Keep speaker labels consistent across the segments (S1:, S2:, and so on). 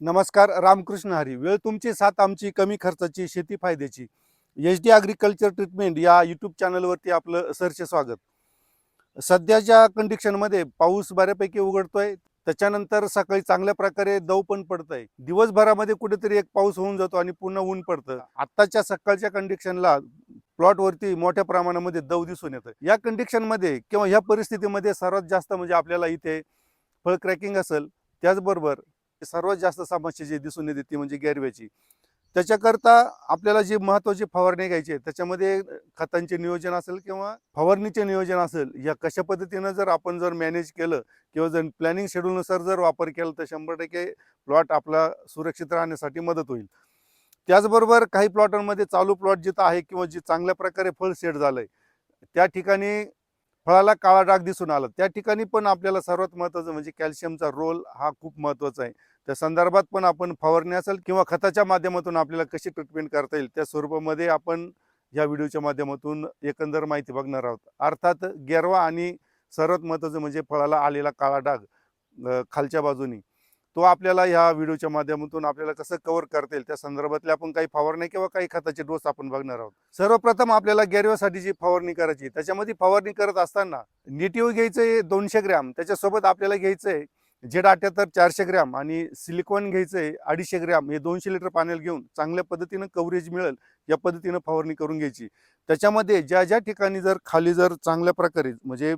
S1: नमस्कार रामकृष्ण हरी. वेळ तुमची साथ आमची कमी खर्चाची शेती फायद्याची. एच डी ॲग्रिकल्चर ट्रीटमेंट या यूट्यूब चॅनलवरती आपलं सरचे स्वागत. सध्याच्या कंडिशनमध्ये पाऊस बऱ्यापैकी उघडतोय. त्याच्यानंतर सकाळी चांगल्या प्रकारे दव पण पडतंय. दिवसभरामध्ये कुठेतरी एक पाऊस होऊन जातो आणि पुन्हा ऊन पडतं. आत्ताच्या सकाळच्या कंडिशनला प्लॉटवरती मोठ्या प्रमाणामध्ये दव दिसून येतं या कंडिशनमध्ये किंवा ह्या परिस्थितीमध्ये सर्वात जास्त म्हणजे आपल्याला इथे फळ क्रॅकिंग असेल. त्याचबरोबर सर्वात जास्त समस्या जी दिसून येते ती म्हणजे गॅरव्याची. त्याच्याकरता आपल्याला जी महत्त्वाची फवारणी घ्यायची आहे त्याच्यामध्ये खतांचे नियोजन असेल किंवा फवारणीचे नियोजन असेल या कशा पद्धतीनं जर आपण जर मॅनेज केलं किंवा जर प्लॅनिंग शेड्यूलनुसार जर वापर केला तर शंभर टक्के प्लॉट आपला सुरक्षित राहण्यासाठी मदत होईल. त्याचबरोबर काही प्लॉटांमध्ये चालू प्लॉट जिथं आहे किंवा जी चांगल्या प्रकारे फळ सेट झालं आहे त्या ठिकाणी फळाला काळा डाग दिसून आला. त्या ठिकाणी पण आपल्याला सर्वात महत्त्वाचं म्हणजे कॅल्शियमचा रोल हा खूप महत्त्वाचा आहे. त्या संदर्भात पण आपण फवारणी असेल किंवा खताच्या माध्यमातून आपल्याला कशी ट्रीटमेंट करता येईल त्या स्वरूपामध्ये आपण या व्हिडिओच्या माध्यमातून एकंदर माहिती बघणार आहोत. अर्थात गेरवा आणि सर्वात महत्त्वाचं म्हणजे फळाला आलेला काळा डाग खालच्या बाजूनी. तो आपल्याला ह्या व्हिडिओच्या माध्यमातून आपल्याला कसं कव्हर करता येईल त्या संदर्भातले आपण काही फवारणी किंवा काही खताचे डोस आपण बघणार आहोत. सर्वप्रथम आपल्याला गेरव्यासाठी जी फवारणी करायची. त्याच्यामध्ये फवारणी करत असताना नेटिव्ह घ्यायचंय दोनशे ग्रॅम. त्याच्यासोबत आपल्याला घ्यायचंय झेड अठ्याहत्तर चारशे ग्रॅम आणि सिलिकॉन घ्यायचंय अडीचशे ग्रॅम. हे दोनशे लिटर पाण्याला घेऊन चांगल्या पद्धतीनं कव्हरेज मिळेल या पद्धतीनं फवारणी करून घ्यायची. त्याच्यामध्ये ज्या ज्या ठिकाणी जर खाली जर चांगल्या प्रकारे म्हणजे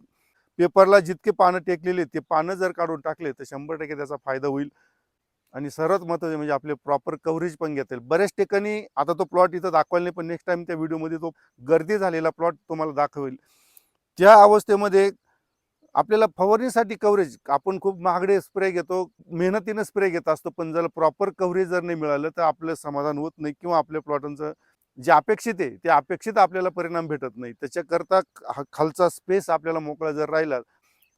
S1: पेपरला जितके पानं टेकलेले ते पानं जर काढून टाकले तर शंभर टक्के त्याचा फायदा होईल. आणि सर्वात महत्त्वाचे म्हणजे आपले प्रॉपर कव्हरेज पण घेता येईल. बऱ्याच ठिकाणी आता तो प्लॉट इथं दाखवायला नाही पण नेक्स्ट टाइम त्या व्हिडिओमध्ये तो गर्दी झालेला प्लॉट तुम्हाला दाखवेल. त्या अवस्थेमध्ये आपल्याला फवारणीसाठी कव्हरेज आपण खूप महागडे स्प्रे घेतो मेहनतीनं स्प्रे घेत असतो पण जर प्रॉपर कव्हरेज जर नाही मिळालं तर आपलं समाधान होत नाही किंवा आपल्या प्लॉटांचं जे अपेक्षित आहे ते अपेक्षित आपल्याला परिणाम भेटत नाही. त्याच्याकरता खालचा स्पेस आपल्याला मोकळा जर राहिला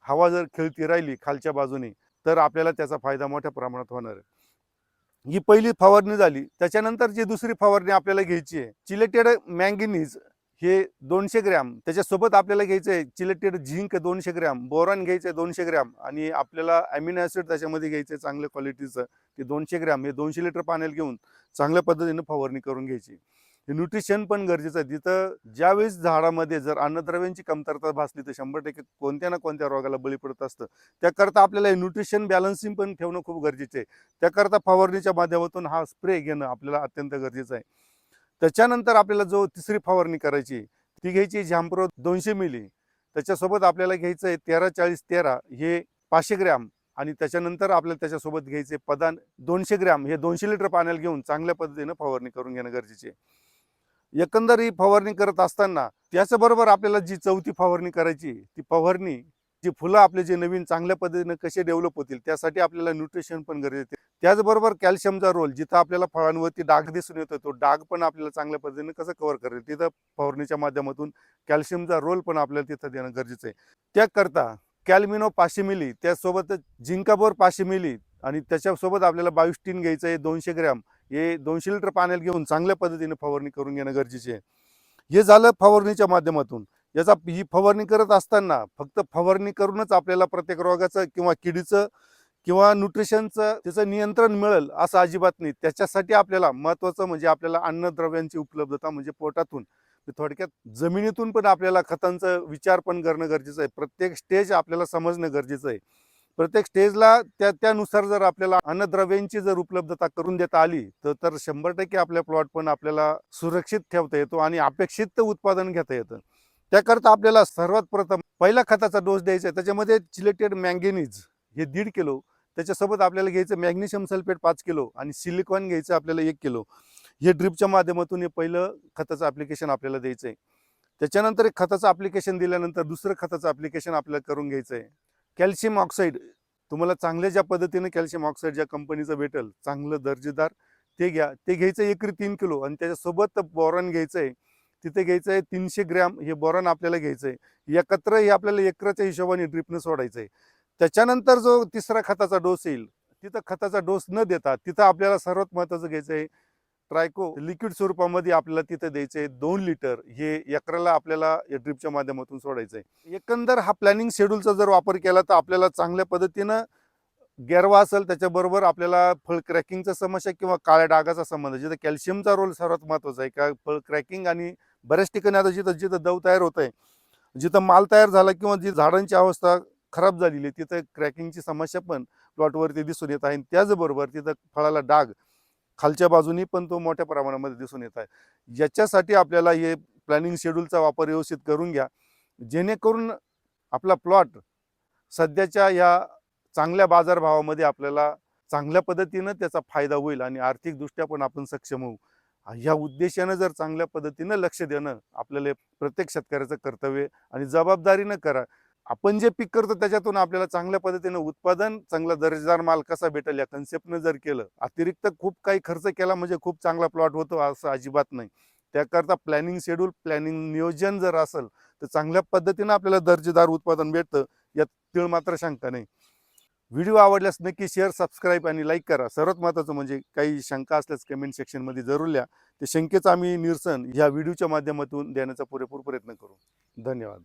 S1: हवा जर खेळती राहिली खालच्या बाजूने तर आपल्याला त्याचा फायदा मोठ्या प्रमाणात होणार आहे. ही पहिली फवारणी झाली त्याच्यानंतर जी दुसरी फवारणी आपल्याला घ्यायची आहे चिलेटेड मँगिनीज हे दोनशे ग्रॅम त्याच्यासोबत आपल्याला घ्यायचं आहे चिलेटेड झिंक दोनशे ग्रॅम बोरॉन घ्यायचं आहे दोनशे ग्रॅम आणि आपल्याला अमिनो ॲसिड त्याच्यामध्ये घ्यायचं आहे चांगल्या क्वालिटीचं ते दोनशे ग्रॅम हे दोनशे लिटर पाण्याला घेऊन चांगल्या पद्धतीनं फवारणी करून घ्यायची. न्यूट्रिशन पण गरजेचं आहे. तिथं ज्यावेळेस झाडामध्ये जर अन्नद्रव्यांची कमतरता भासली तर शंभर टक्के कोणत्या ना कोणत्या रोगाला बळी पडत असतं. त्याकरता आपल्याला न्यूट्रिशन बॅलन्सिंग पण ठेवणं खूप गरजेचं आहे. त्याकरता फवारणीच्या माध्यमातून हा स्प्रे घेणं आपल्याला अत्यंत गरजेचं आहे. त्याच्यानंतर आपल्याला जो तिसरी फवारणी करायची ती घ्यायची झांप्रो दोनशे मिली त्याच्यासोबत आपल्याला घ्यायचं आहे तेरा चाळीस तेरा हे पाचशे ग्रॅम. आणि त्याच्यानंतर आपल्याला त्याच्यासोबत घ्यायचे पदान दोनशे ग्रॅम. हे दोनशे लिटर पाण्याला घेऊन चांगल्या पद्धतीनं फवारणी करून घेणं गरजेचे आहे. एकंदर ही फवारणी करत असताना त्याचबरोबर आपल्याला जी चौथी फवारणी करायची ती फवारणी जी फुलं आपले जे नवीन चांगल्या पद्धतीनं कसे डेव्हलप होतील त्यासाठी आपल्याला न्यूट्रिशन पण गरजेचे त्याचबरोबर कॅल्शियमचा रोल जिथं आपल्याला फळांवरती डाग दिसून येतो तो डाग पण आपल्याला चांगल्या पद्धतीने कसं कव्हर करेल? तिथं फवारणीच्या माध्यमातून कॅल्शियमचा रोल पण आपल्याला तिथं देणं गरजेचं आहे. त्याकरता कॅल्मिनो पाचशे मिली त्यासोबत झिंकाबोर पाचशे मिली आणि त्याच्यासोबत आपल्याला बायोस्टीन घ्यायचं आहे दोनशे ग्रॅम. हे दोनशे लिटर पाण्याला घेऊन चांगल्या पद्धतीने फवारणी करून घेणं गरजेचे आहे. हे झालं फवारणीच्या माध्यमातून. याचा ही फवारणी करत असताना फक्त फवारणी करूनच आपल्याला प्रत्येक रोगाचं किंवा किडीचं किंवा न्यूट्रिशनचं त्याचं नियंत्रण मिळेल असं अजिबात नाही. त्याच्यासाठी आपल्याला महत्त्वाचं म्हणजे आपल्याला अन्नद्रव्यांची उपलब्धता म्हणजे पोटातून थोडक्यात जमिनीतून पण आपल्याला खतांचा विचार पण करणं गरजेचं आहे. प्रत्येक स्टेज आपल्याला समजणं गरजेचं आहे. प्रत्येक स्टेजला त्या त्यानुसार जर आपल्याला अन्नद्रव्यांची जर उपलब्धता करून देता आली तर तर शंभर टक्के आपल्या प्लॉट पण आपल्याला सुरक्षित ठेवता येतो आणि अपेक्षित उत्पादन घेता येतं. त्याकरता आपल्याला सर्वात प्रथम पहिला खताचा डोस द्यायचा आहे. त्याच्यामध्ये चिलेटेड मँगेनीज हे दीड किलो त्याच्यासोबत आपल्याला घ्यायचं मॅग्नेशियम सल्फेट पाच किलो आणि सिलिकॉन घ्यायचं आपल्याला एक किलो. हे ड्रिपच्या माध्यमातून हे पहिलं खताचं ॲप्लिकेशन आपल्याला द्यायचं आहे त्याच्यानंतर एक खताचं ॲप्लिकेशन दिल्यानंतर दुसरं खताचं ॲप्लिकेशन आपल्याला करून घ्यायचं आहे कॅल्शियम ऑक्साईड तुम्हाला चांगल्या ज्या पद्धतीने कॅल्शियम ऑक्साईड ज्या कंपनीचं भेटेल चांगलं दर्जेदार ते घ्या. ते घ्यायचं एकरी तीन किलो आणि त्याच्यासोबत बोरॉन घ्यायचं आहे तिथे घ्यायचं आहे तीनशे ग्रॅम हे बोरॉन आपल्याला घ्यायचं आहे एकत्र हे आपल्याला एकराच्या हिशोबाने ड्रिपनं सोडायचं आहे त्याच्यानंतर जो तिसरा खताचा डोस येईल तिथं खताचा डोस न देता तिथं आपल्याला सर्वात महत्त्वाचं घ्यायचं आहे ट्रायको लिक्विड स्वरूपामध्ये आपल्याला तिथं द्यायचं आहे. दोन लिटर हे एकराला आपल्याला या ड्रिपच्या माध्यमातून सोडायचं आहे. एकंदर हा प्लॅनिंग शेड्यूलचा जर वापर केला तर आपल्याला चांगल्या पद्धतीनं गेरवा असेल त्याच्याबरोबर आपल्याला फळ क्रॅकिंगचा समस्या किंवा काळ्या डागाचा संबंध जिथं कॅल्शियमचा रोल सर्वात महत्त्वाचा आहे का फळ क्रॅकिंग आणि बऱ्याच ठिकाणी आता जिथं जिथं दव तयार होत आहे जिथं माल तयार झाला किंवा जी झाडांची अवस्था खराब झालेली आहे तिथं क्रॅकिंगची समस्या पण प्लॉटवरती दिसून येत आहे. आणि त्याचबरोबर तिथं फळाला डाग खालच्या बाजूनी पण तो मोठ्या प्रमाणामध्ये दिसून येत आहे. याच्यासाठी आपल्याला हे प्लॅनिंग शेड्यूलचा वापर व्यवस्थित करून घ्या. जेणेकरून आपला प्लॉट सध्याच्या या चांगल्या बाजारभावामध्ये आपल्याला चांगल्या पद्धतीनं त्याचा फायदा होईल आणि आर्थिकदृष्ट्या पण आपण सक्षम होऊ. ह्या उद्देशानं जर चांगल्या पद्धतीनं लक्ष देणं आपल्याला प्रत्येक शेतकऱ्याचं कर्तव्य आणि जबाबदारीनं करा आपण जे पीक करतो त्याच्यातून आपल्याला चांगल्या पद्धतीनं उत्पादन चांगला दर्जेदार माल कसा भेटेल या कन्सेप्टनं जर केलं अतिरिक्त खूप काही खर्च केला म्हणजे खूप चांगला प्लॉट होतो असं अजिबात नाही. त्याकरता प्लॅनिंग शेड्यूल प्लॅनिंग नियोजन जर असेल तर चांगल्या पद्धतीनं आपल्याला दर्जेदार उत्पादन भेटतं यात तीळ मात्र शंका नाही. व्हिडिओ आवडल्यास नक्की शेअर सबस्क्राईब आणि लाईक करा. सर्वात महत्त्वाचं म्हणजे काही शंका असल्यास कमेंट सेक्शनमध्ये जरूर लिहा. ते शंकेचं आम्ही निरसन ह्या व्हिडिओच्या माध्यमातून देण्याचा पुरेपूर प्रयत्न करू. धन्यवाद.